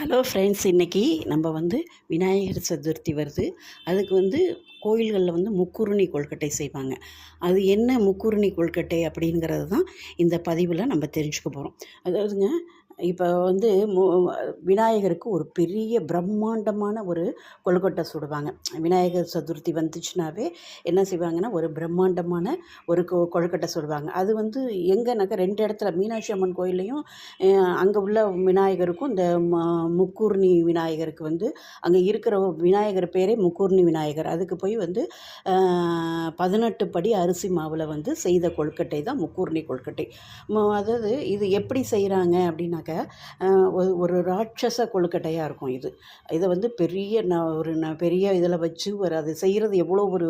Hello friends இன்றைக்கி நம்ம வந்து விநாயகர் சதுர்த்தி வருது. அதுக்கு வந்து கோயில்களில் வந்து முக்குருணி கொழுக்கட்டை செய்வாங்க. அது என்ன முக்குருணி கொழுக்கட்டை அப்படிங்கிறது தான் இந்த பதிவில் நம்ம தெரிஞ்சுக்க போகிறோம் அதாவதுங்க இப்போ வந்து மு விநாயகருக்கு ஒரு பெரிய பிரம்மாண்டமான ஒரு கொழுக்கட்டை சுடுவாங்க. விநாயகர் சதுர்த்தி வந்துச்சுனாவே என்ன செய்வாங்கன்னா ஒரு பிரம்மாண்டமான ஒரு கொ கொழுக்கட்டை சுடுவாங்க. அது வந்து எங்கேனாக்கா ரெண்டு இடத்துல மீனாட்சி அம்மன் கோயில்லையும் அங்கே உள்ள விநாயகருக்கும் இந்த முக்கூர்ணி விநாயகருக்கு வந்து அங்கே இருக்கிற விநாயகர் பேரே முக்கூர்ணி விநாயகர். அதுக்கு போய் வந்து பதினெட்டு படி அரிசி மாவில் வந்து செய்த கொழுக்கட்டை தான் முக்கூர்ணி கொழுக்கட்டை. அதாவது இது எப்படி செய்கிறாங்க அப்படின்னாக்க ஒரு ஒரு ராட்சச கொழுக்கட்டையாக இருக்கும் இது. இதை வந்து பெரிய நான் ஒரு ந பெரிய இதில் வச்சு ஒரு அதை செய்கிறது எவ்வளோ ஒரு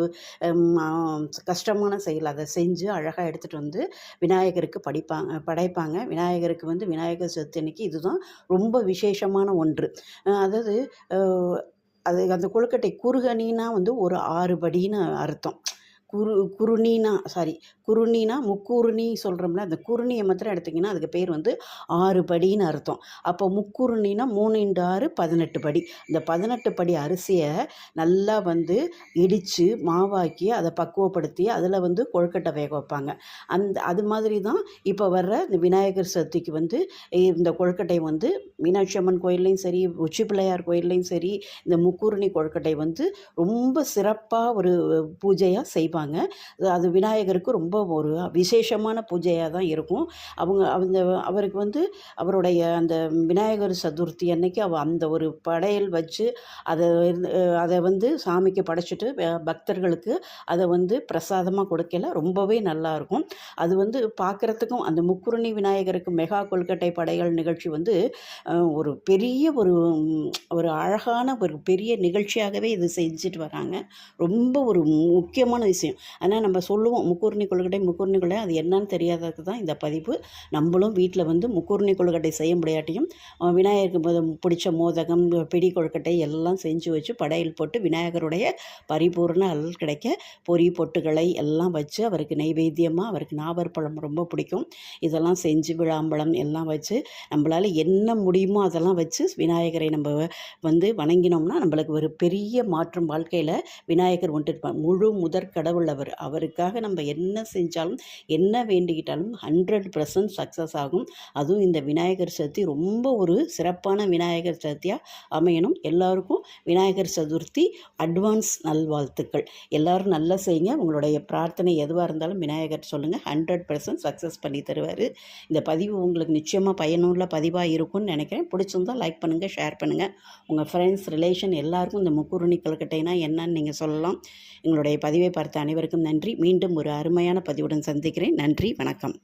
கஷ்டமான செயல். அதை செஞ்சு அழகாக எடுத்துகிட்டு வந்து விநாயகருக்கு படிப்பாங்க படைப்பாங்க. விநாயகருக்கு வந்து விநாயகர் சதுர்த்தி அன்னைக்கு இதுதான் ரொம்ப விசேஷமான ஒன்று. அதாவது அது அந்த கொழுக்கட்டை குறுகணின்னா வந்து ஒரு ஆறு படின்னு அர்த்தம். குரு குருணினா சாரி குருணினா முக்குருணி சொல்கிறோம்ல அந்த குருணியை மாத்திரம் எடுத்திங்கன்னா அதுக்கு பேர் வந்து ஆறு படின்னு அர்த்தம். அப்போ முக்குருணினா மூணு இண்டு ஆறு பதினெட்டு படி. இந்த பதினெட்டு படி அரிசியை நல்லா வந்து இடித்து மாவாக்கி அதை பக்குவப்படுத்தி அதில் வந்து கொழுக்கட்டை வேக வைப்பாங்க. அந்த அது மாதிரி தான் இப்போ வர்ற இந்த விநாயகர் சதுர்த்திக்கு வந்து இந்த கொழுக்கட்டை வந்து மீனாட்சி அம்மன் கோயில்லையும் சரி உச்சி பிள்ளையார் கோயில்லையும் சரி இந்த முக்குருணி கொழுக்கட்டை வந்து ரொம்ப சிறப்பாக ஒரு பூஜையாக செய்வாங்க. அது- அது விநாயகருக்கு ரொம்ப ஒரு விசேஷமான பூஜையாக தான் இருக்கும். அவங்க அந்த அவருக்கு வந்து அவருடைய அந்த விநாயகர் சதுர்த்தி அன்னைக்கு அவ அந்த ஒரு படையல் வச்சு அதை அதை வந்து சாமிக்கு படைச்சிட்டு பக்தர்களுக்கு அதை வந்து பிரசாதமாக கொடுக்கல. ரொம்பவே நல்லா இருக்கும். அது வந்து பார்க்குறதுக்கும் அந்த முக்குருணி விநாயகருக்கு மெகா கொல்கட்டை படையல் நிகழ்ச்சி வந்து ஒரு பெரிய ஒரு ஒரு அழகான ஒரு பெரிய நிகழ்ச்சியாகவே இது செஞ்சுட்டு வராங்க. ரொம்ப ஒரு முக்கியமான விஷயம். ஆனால் நம்ம சொல்லுவோம் முக்கூர்ணி கொழுக்கட்டை முக்கூர்ணி கொழுக்கட்டை அது என்னன்னு தெரியாததுக்கு தான் இந்த பதிவு நம்மளும் வீட்டில் வந்து முக்கூர்ணி கொழுக்கட்டை செய்ய முடியாட்டியும் விநாயகருக்கு பிடிச்ச மோதகம் பிடி கொழுக்கட்டை எல்லாம் செஞ்சு வச்சு படையல் போட்டு விநாயகருடைய பரிபூர்ண அருள் கிடைக்க பொரி பொட்டுகளை எல்லாம் வச்சு அவருக்கு நைவேத்தியமாக அவருக்கு நாவற்பழம் ரொம்ப பிடிக்கும். இதெல்லாம் செஞ்சு விழாம்பழம் எல்லாம் வச்சு நம்மளால் என்ன முடியுமோ அதெல்லாம் வச்சு விநாயகரை நம்ம வந்து வணங்கினோம்னா நம்மளுக்கு ஒரு பெரிய மாற்றம் வாழ்க்கையில் விநாயகர் வந்துட்டு முழு முதற் கடவுள் அவர் அவருக்காக நம்ம என்ன செஞ்சாலும் என்ன வேண்டிக்கிட்டாலும் ஹண்ட்ரட் பர்சன்ட் சக்ஸஸ் ஆகும். அதுவும் இந்த விநாயகர் சதுர்த்தி ரொம்ப ஒரு சிறப்பான விநாயகர் சதுர்த்தியாக அமையணும். எல்லாருக்கும் விநாயகர் சதுர்த்தி அட்வான்ஸ் நல்வாழ்த்துக்கள். எல்லாரும் நல்லா செய்யுங்க. உங்களுடைய பிரார்த்தனை எதுவாக இருந்தாலும் விநாயகர் சொல்லுங்கள் ஹண்ட்ரட் பர்சன்ட் சக்ஸஸ் பண்ணி தருவார். இந்த பதிவு உங்களுக்கு நிச்சயமாக பயனுள்ள பதிவாக இருக்கும்னு நினைக்கிறேன். பிடிச்சிருந்தா லைக் பண்ணுங்கள் ஷேர் பண்ணுங்கள் உங்கள் ஃப்ரெண்ட்ஸ் ரிலேஷன் எல்லாருக்கும் இந்த முக்குருணி கல்கட்டைனா என்னன்னு நீங்கள் சொல்லலாம். எங்களுடைய பதிவை பார்த்த அனைவருக்கும் நன்றி. மீண்டும் ஒரு அருமையான பதிவுடன் சந்திக்கிறேன். நன்றி. வணக்கம்.